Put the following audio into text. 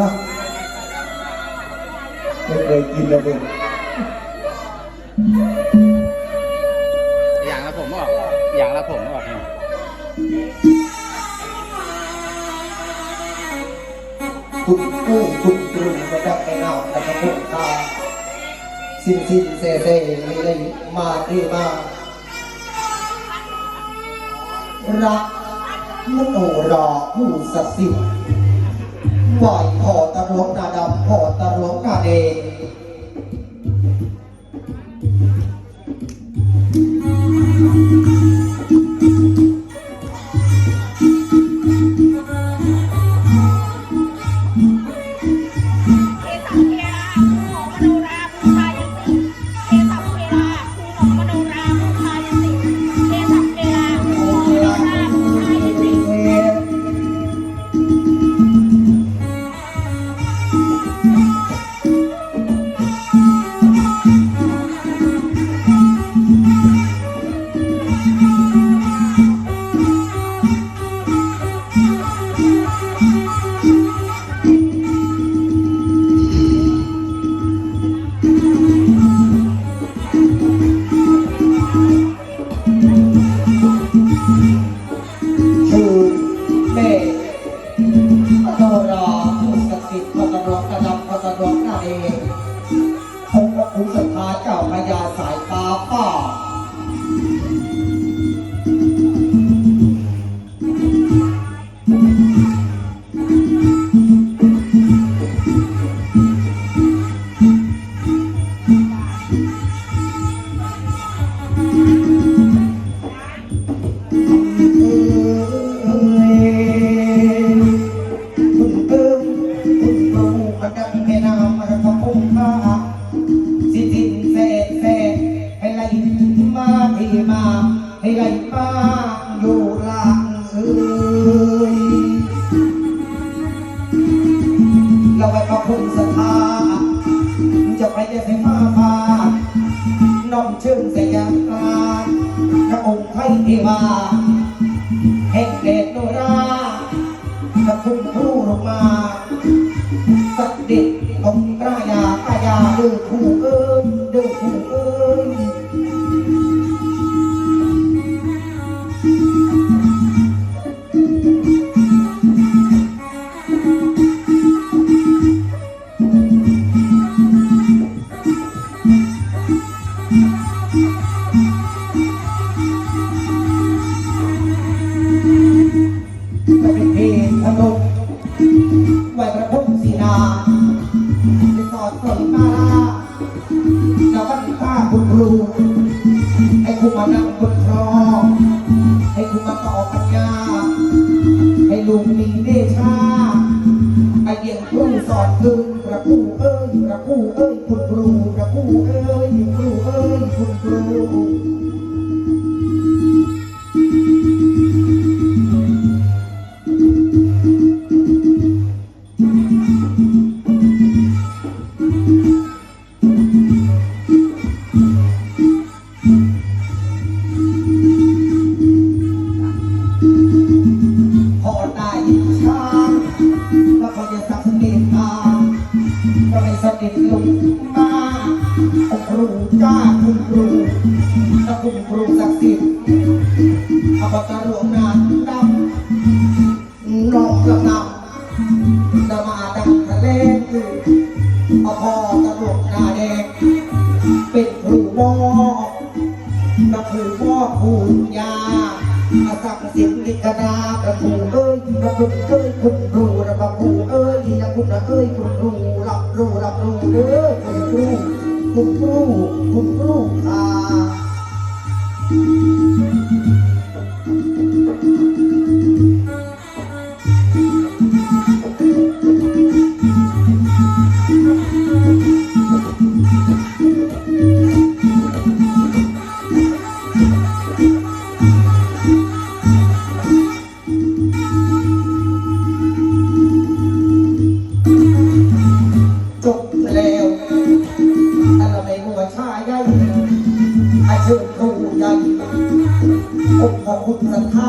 นะไม่เคยกินเลยเด็กอย่างละผมออก อย่างละผมออกคุณกู้คุณกรุงประดับไปนอกแต่ก็พุ่งทาสิ้นสิ้นเซ่เซ่ไม่ได้มาดีมารักมันโนรอผู้ศักดิ์สิ ปล่อยหอตะลวงนาดำหอตะลวงนาเด ชื่อแม่พระโนราผู้ศักดิ์สิทธิ์พระตะรวงกระดำพระตะรวงนาเองค์พระคุณสถาเจ้าพญาส ให้ไหลมาอยู่หลังเอ้ยเราไปพระคุณสถาจะไปจะเสมาพาน้องเชิญเสยงกลางพระองค์ไทยเทวาแห่งเดชโนราพระคุณครูลงมาสักด็จองค์กรายากายาเดือผู้เอ้ย เดียงครูสอนคืนพระครูเอ้ยพระครูเอ้ยคุณครูพระครูเอ้ย ครูเอ้ยคุณครูพอได้ช้างแล้วเขาจะสักเสน่ห์ตาก็ไม่สนิทลงมา ครูจ้าคุณครูและคุณครูศักดิ์สิทธิ์อวตารหลวงนานดำน้องกำนำจะมาดังทะเลคืออาพอตะหลวงนาแดงเป็นครูหมอพระผู้พ่อผู้ยาอาศักดิ์สิทธิ์ลิขนาพระผู้เอ้ยพระคุณเอ้ยคุณ คุกครูคุกครูอ่าจบแล้วอา ขรบคุณศราทธา